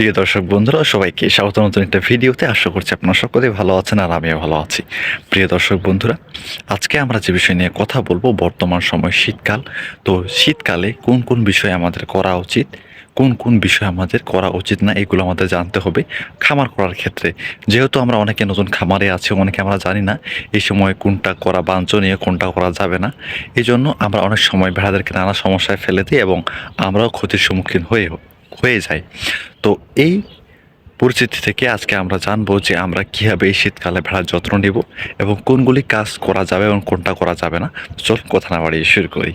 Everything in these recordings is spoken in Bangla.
প্রিয় দর্শক বন্ধুরা, সবাইকে স্বাগত। নতুন একটা ভিডিওতে আশা করছি আপনারা সকলেই ভালো আছেন আর আমিও ভালো আছি। প্রিয় দর্শক বন্ধুরা, আজকে আমরা যে বিষয় নিয়ে কথা বলব, বর্তমান সময় শীতকাল। তো শীতকালে কোন কোন বিষয় আমাদের করা উচিত, কোন কোন বিষয় আমাদের করা উচিত না, এগুলো আমাদের জানতে হবে খামার করার ক্ষেত্রে। যেহেতু আমরা অনেকে নতুন খামারে আছি, অনেকে আমরা জানি না এই সময় কোনটা করা বাঞ্ছনীয়, কোনটা করা যাবে না। এই জন্য আমরা অনেক সময় ভেড়াদেরকে নানা সমস্যায় ফেলে দিই এবং আমরাও ক্ষতির সম্মুখীন হয়ে হয়ে যায়। তো এই পরিস্থিতি থেকে আজকে আমরা জানব যে আমরা কীভাবে এই শীতকালে ভেড়ার যত্ন নেব এবং কোনগুলি কাজ করা যাবে এবং কোনটা করা যাবে না। চল কথা না বাড়িয়ে শুরু করি।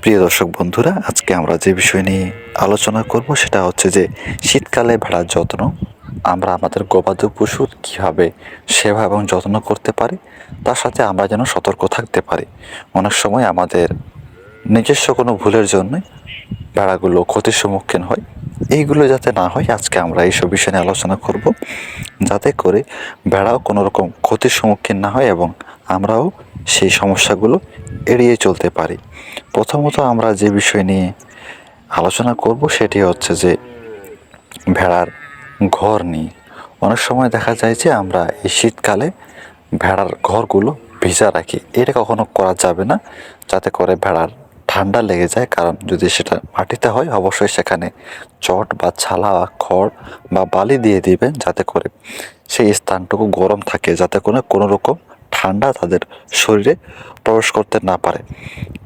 প্রিয় দর্শক বন্ধুরা, আজকে আমরা যে বিষয় নিয়ে আলোচনা করব সেটা হচ্ছে যে শীতকালে ভেড়ার যত্ন, আমরা আমাদের গবাদি পশুর কীভাবে সেবা এবং যত্ন করতে পারি, তার সাথে আমরা যেন সতর্ক থাকতে পারি। অনেক সময় আমাদের নিজস্ব কোনো ভুলের জন্যই ভেড়াগুলো ক্ষতির সম্মুখীন হয়। এইগুলো যাতে না হয়, আজকে আমরা এইসব বিষয় নিয়ে আলোচনা করব। যাতে করে ভেড়াও কোনো রকম ক্ষতির সম্মুখীন না হয় এবং আমরাও সেই সমস্যাগুলো এড়িয়ে চলতে পারি। প্রথমত আমরা যে বিষয় নিয়ে আলোচনা করব, সেটি হচ্ছে যে ভেড়ার ঘর নিয়ে। অনেক সময় দেখা যায় যে আমরা এই শীতকালে ভেড়ার ঘরগুলো ভিজা রাখি। এটা কখনো করা যাবে না, যাতে করে ভেড়ার ঠান্ডা লেগে যায়, কারণ যদি সেটা মাটিতে হয়, অবশ্যই সেখানে চট বা ছালা বা খড় বা বালি দিয়ে দিবেন যাতে করে সেই স্থানটুকু গরম থাকে, যাতে করে কোনো রকম ঠান্ডা তাদের শরীরে প্রবেশ করতে না পারে।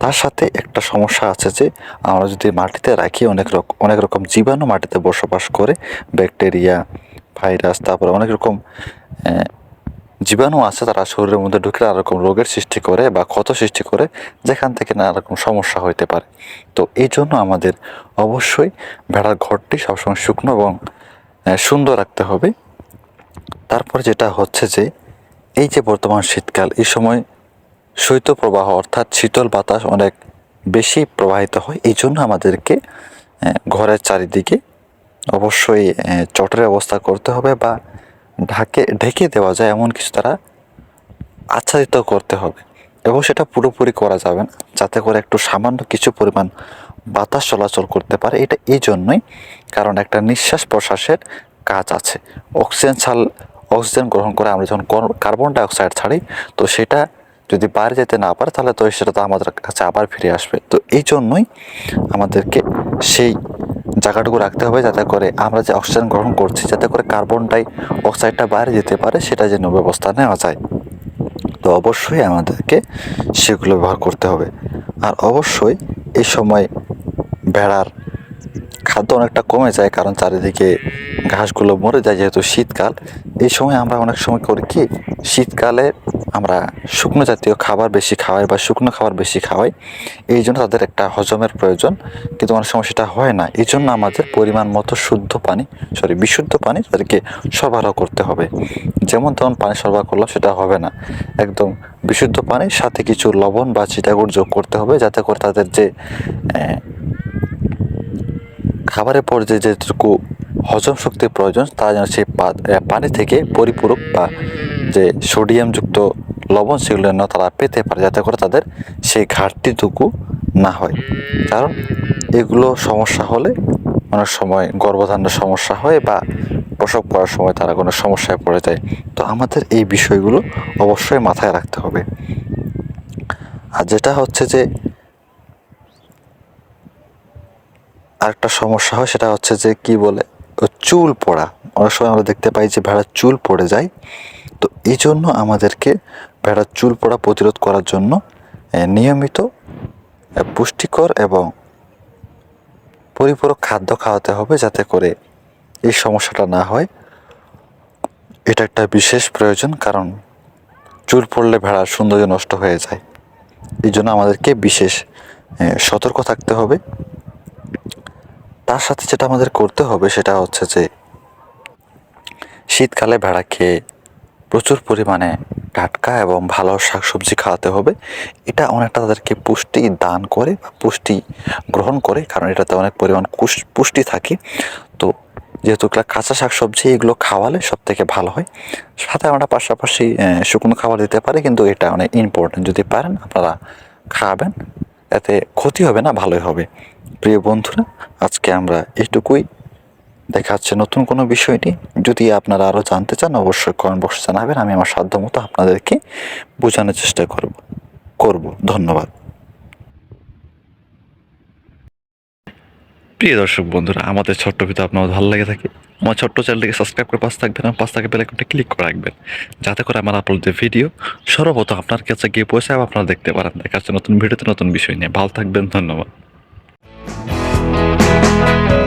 তার সাথে একটা সমস্যা আছে যে, আমরা যদি মাটিতে রাখি, অনেক রকম অনেক রকম জীবাণু মাটিতে বসবাস করে, ব্যাকটেরিয়া, ভাইরাস, তারপরে অনেক রকম জীবাণু আছে, তারা শরীরের মধ্যে ঢুকে নানা রকম রোগের সৃষ্টি করে বা ক্ষত সৃষ্টি করে, যেখান থেকে নানা রকম সমস্যা হইতে পারে। তো এই জন্য আমাদের অবশ্যই ভেড়ার ঘরটি সবসময় শুকনো এবং সুন্দর রাখতে হবে। তারপর যেটা হচ্ছে যে, এই যে বর্তমান শীতকাল, এই সময় শৈত্যপ্রবাহ অর্থাৎ শীতল বাতাস অনেক বেশি প্রবাহিত হয়, এই জন্য আমাদেরকে ঘরের চারিদিকে অবশ্যই চটের ব্যবস্থা করতে হবে বা ঢাকে, ঢেকে দেওয়া যায়, এমন কিছু তারা আচ্ছাদিত করতে হবে। এবং সেটা পুরোপুরি করা যাবে না, যাতে করে একটু সামান্য কিছু পরিমাণ বাতাস চলাচল করতে পারে। এটা এই জন্যই কারণ একটা নিঃশ্বাস প্রশ্বাসের কাজ আছে। অক্সিজেন ছাল, অক্সিজেন গ্রহণ করে আমরা যখন কর- কার্বন ডাইঅক্সাইড ছাড়ি, তো সেটা যদি বাইরে যেতে না পারে, তাহলে তো সেটা তো আমাদের কাছে আবার ফিরে আসবে। তো এই জন্যই আমাদেরকে সেই জায়গাটুকু রাখতে হবে যাতে করে আমরা যে অক্সিজেন গ্রহণ করছি, যাতে করে কার্বন ডাই অক্সাইডটা বাইরে যেতে পারে সেটা যেন ব্যবস্থা নেওয়া যায়। তো অবশ্যই আমাদেরকে সেগুলো ব্যবহার করতে হবে। আর অবশ্যই এই সময় ভেড়ার খাদ্য অনেকটা কমে যায়, কারণ চারিদিকে ঘাসগুলো মরে যায় যেহেতু শীতকাল। এই সময় আমরা অনেক সময় করি কি? শীতকালে আমরা শুকনো জাতীয় খাবার বেশি খাওয়াই বা শুকনো খাবার বেশি খাওয়াই, এই জন্য তাদের একটা হজমের প্রয়োজন। কিন্তু অনেক সময় সেটা হয় না। এই জন্য আমাদের পরিমাণ মতো শুদ্ধ পানি সরি বিশুদ্ধ পানি তাদেরকে সরবরাহ করতে হবে। যেমন তেমন পানি সরবরাহ করলাম, সেটা হবে না। একদম বিশুদ্ধ পানির সাথে কিছু লবণ বা চিটাগুড় যোগ করতে হবে, যাতে করে তাদের যে খাবারের পর যে যেটুকু হজম শক্তির প্রয়োজন তারা যেন সেই পানি থেকে পরিপূরক বা যে সোডিয়ামযুক্ত লবণ সেগুলো যেন তারা পেতে পারে, যাতে করে তাদের সেই ঘাটতিটুকু না হয়। কারণ এগুলো সমস্যা হলে অনেক সময় গর্ভধারণের সমস্যা হয় বা প্রসব করার সময় তারা কোনো সমস্যায় পড়ে যায়। তো আমাদের এই বিষয়গুলো অবশ্যই মাথায় রাখতে হবে। আর যেটা হচ্ছে যে আরেকটা সমস্যা হয়, সেটা হচ্ছে যে কি বলে চুল পড়া। অনেক সময় আমরা দেখতে পাই যে ভেড়ার চুল পড়ে যায়। তো এই জন্য আমাদেরকে ভেড়ার চুল পড়া প্রতিরোধ করার জন্য নিয়মিত পুষ্টিকর এবং পরিপূরক খাদ্য খাওয়াতে হবে যাতে করে এই সমস্যাটা না হয়। এটা একটা বিশেষ প্রয়োজন কারণ চুল পড়লে ভেড়ার সৌন্দর্য নষ্ট হয়ে যায়। এই জন্য আমাদেরকে বিশেষ সতর্ক থাকতে হবে। তার সাথে যেটা আমাদের করতে হবে সেটা হচ্ছে যে শীতকালে ভেড়া খেয়ে প্রচুর পরিমাণে টাটকা এবং ভালো শাকসবজি খাওয়াতে হবে। এটা অনেকটা তাদেরকে পুষ্টি দান করে বা পুষ্টি গ্রহণ করে, কারণ এটাতে অনেক পরিমাণ পুষ্টি থাকে। তো যেহেতু কাঁচা শাকসবজি, এগুলো খাওয়ালে সব থেকে ভালো হয়। সাথে আমরা পাশাপাশি শুকনো খাবার দিতে পারি, কিন্তু এটা অনেক ইম্পর্টেন্ট যদি পারেন, আপনারা খাবেন, এতে ক্ষতি হবে না, ভালোই হবে। প্রিয় বন্ধুরা, আজকে আমরা এইটুকুই দেখা নতুন কোনো বিষয় নিয়ে। যদি আপনারা আরও জানতে চান, অবশ্যই কমেন্ট বক্সে জানাবেন। আমি আমার সাধ্য মতো আপনাদেরকে বোঝানোর চেষ্টা করব করব। ধন্যবাদ। প্রিয় দর্শক বন্ধুরা, আমাদের ছোট্ট ভিডিও আপনার ভালো লাগে থাকে, আমার ছোট্ট চ্যানেলটিকে সাবস্ক্রাইব করে পাশ থাকবেন আর পাশ থাকে বেলাইকনটা ক্লিক করে রাখবেন, যাতে করে আমার আপলোড যে ভিডিও সর্বপ্রথম আপনার কাছে গিয়ে পৌঁছায় আপনারা দেখতে পারেন। দেখা যাচ্ছে নতুন ভিডিওতে নতুন বিষয় নিয়ে। ভালো থাকবেন, ধন্যবাদ। Thank you.